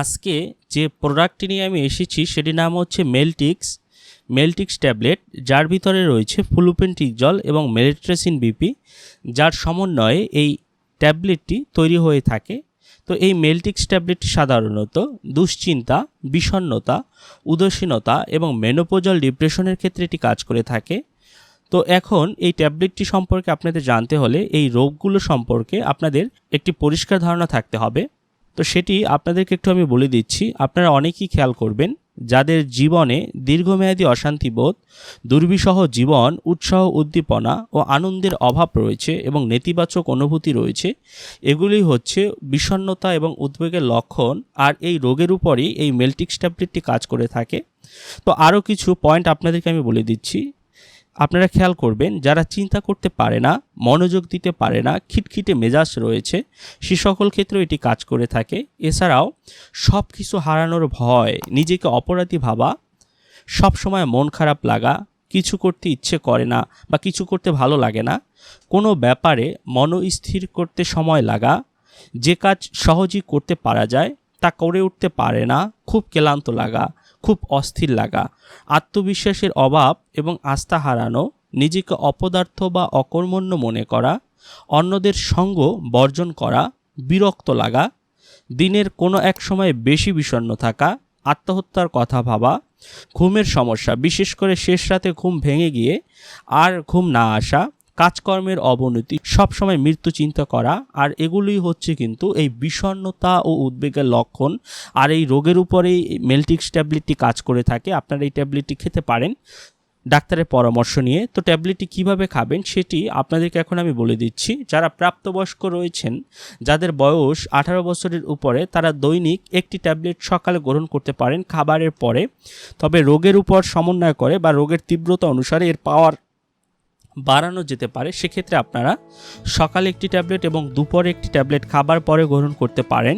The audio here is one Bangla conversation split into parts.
আজকে যে প্রোডাক্টটি নিয়ে আমি এসেছি সেটির নাম হচ্ছে মেলটিক্স মেলটিক্স ট্যাবলেট, যার ভিতরে রয়েছে ফ্লুপেন্টিক জল এবং মেলিট্রেসিন বিপি, যার সমন্বয়ে এই ট্যাবলেটটি তৈরি হয়ে থাকে। তো এই মেলটিক্স ট্যাবলেটটি সাধারণত দুশ্চিন্তা, বিষণ্ণতা, উদাসীনতা এবং মেনোপোজাল ডিপ্রেশনের ক্ষেত্রে এটি কাজ করে থাকে। তো এখন এই ট্যাবলেটটি সম্পর্কে আপনাদের জানতে হলে এই রোগগুলো সম্পর্কে আপনাদের একটি পরিষ্কার ধারণা থাকতে হবে। তো সেটি আপনাদেরকে একটু আমি বলে দিচ্ছি। আপনারা অনেকেই খেয়াল করবেন, যাদের জীবনে দীর্ঘমেয়াদী অশান্তিবোধ দুর্বিষহ জীবন, উৎসাহ, উদ্দীপনা ও আনন্দের অভাব রয়েছে এবং নেতিবাচক অনুভূতি রয়েছে, এগুলি হচ্ছে বিষণ্ণতা এবং উদ্বেগের লক্ষণ আর এই রোগের উপরই এই মেলটিক্স ট্যাবলেটটি কাজ করে থাকে। তো আরও কিছু পয়েন্ট আপনাদেরকে আমি বলে দিচ্ছি। আপনারা খেয়াল করবেন, যারা চিন্তা করতে পারে না, মনোযোগ দিতে পারে না, খিটখিটে মেজাজ রয়েছে, সে সকল ক্ষেত্রেও এটি কাজ করে থাকে। এছাড়াও সব কিছু হারানোর ভয়, নিজেকে অপরাধী ভাবা সব সময় মন খারাপ লাগা, কিছু করতে ইচ্ছে করে না বা কিছু করতে ভালো লাগে না, কোনো ব্যাপারে মনস্থির করতে সময় লাগা, যে কাজ সহজেই করতে পারা যায়, তা করে উঠতে পারে না, খুব ক্লান্ত লাগা খুব অস্থির লাগা। আত্মবিশ্বাসের অভাব এবং আস্থা হারানো, নিজেকে অপদার্থ বা অকর্মণ্য মনে করা, অন্যদের সঙ্গ বর্জন করা, বিরক্ত লাগা, দিনের কোনো এক সময় বেশি বিষণ্ণ থাকা, আত্মহত্যার কথা ভাবা, ঘুমের সমস্যা, বিশেষ করে শেষ রাতে ঘুম ভেঙে গিয়ে আর ঘুম না আসা কাজকর্মের অবনতি, সবসময় মৃত্যু চিন্তা করা, আর এগুলোই হচ্ছে কিন্তু এই বিষণ্ণতা ও উদ্বেগের লক্ষণ, আর এই রোগের উপরেই মেলটিক্স ট্যাবলেটটি কাজ করে থাকে। আপনারা এই ট্যাবলেটটি খেতে পারেন। ডাক্তারের পরামর্শ নিয়ে। তো ট্যাবলেটটি কীভাবে খাবেন সেটি আপনাদেরকে এখন আমি বলে দিচ্ছি। যারা প্রাপ্তবয়স্ক রয়েছেন, যাদের বয়স আঠারো বছরের উপরে, তারা দৈনিক একটি ট্যাবলেট সকালে গ্রহণ করতে পারেন খাবারের পরে। তবে রোগের উপর সমন্বয় করে বা রোগের তীব্রতা অনুসারে এর পাওয়ার বাড়ানো যেতে পারে, সেক্ষেত্রে আপনারা সকালে একটি ট্যাবলেট এবং দুপুরে একটি ট্যাবলেট খাবার পরে গ্রহণ করতে পারেন।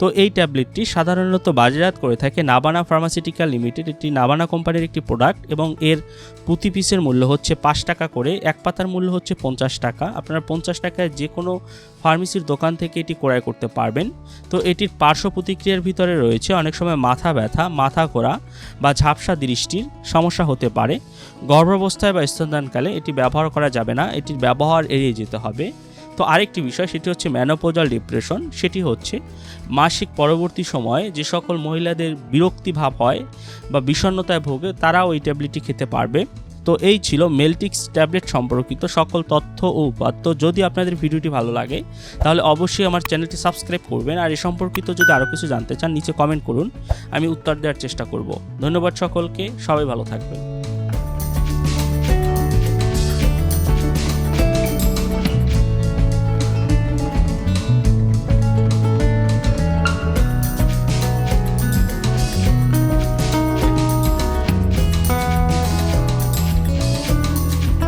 তো এই ট্যাবলেটটি সাধারণত বাজারজাত করে থাকে নাবানা ফার্মাসিউটিক্যাল লিমিটেড এটি নাবানা কোম্পানির একটি প্রোডাক্ট এবং এর প্রতি পিসের মূল্য হচ্ছে পাঁচ টাকা করে, এক পাতার মূল্য হচ্ছে পঞ্চাশ টাকা। আপনারা পঞ্চাশ টাকায় যে কোনো ফার্মেসির দোকান থেকে এটি ক্রয় করতে পারবেন। তো এটির পার্শ্ব প্রতিক্রিয়ার ভিতরে রয়েছে অনেক সময় মাথা ব্যথা, মাথা ঘোরা বা ঝাপসা দৃষ্টির সমস্যা হতে পারে। গর্ভাবস্থায় বা স্তনদানকালে এটি ব্যবহার করা যাবে না, এটির ব্যবহার এড়িয়ে যেতে হবে। তো আরেকটি বিষয়, সেটি হচ্ছে ম্যানোপোজাল ডিপ্রেশন সেটি হচ্ছে মাসিক পরবর্তী সময়ে যে সকল মহিলাদের বিরক্তি ভাব হয় বা বিষণ্ণতায় ভোগে, তারাও এই ট্যাবলেটটি খেতে পারবে। তো এই ছিল মেলটিক্স ট্যাবলেট সম্পর্কিত সকল তথ্য ও উপাত্ত। যদি আপনাদের ভিডিওটি ভালো লাগে, তাহলে অবশ্যই আমার চ্যানেলটি সাবস্ক্রাইব করবেন। আর এ সম্পর্কিত যদি আরও কিছু জানতে চান, নিচে কমেন্ট করুন, আমি উত্তর দেওয়ার চেষ্টা করব। ধন্যবাদ সকলকে, সবাই ভালো থাকবেন।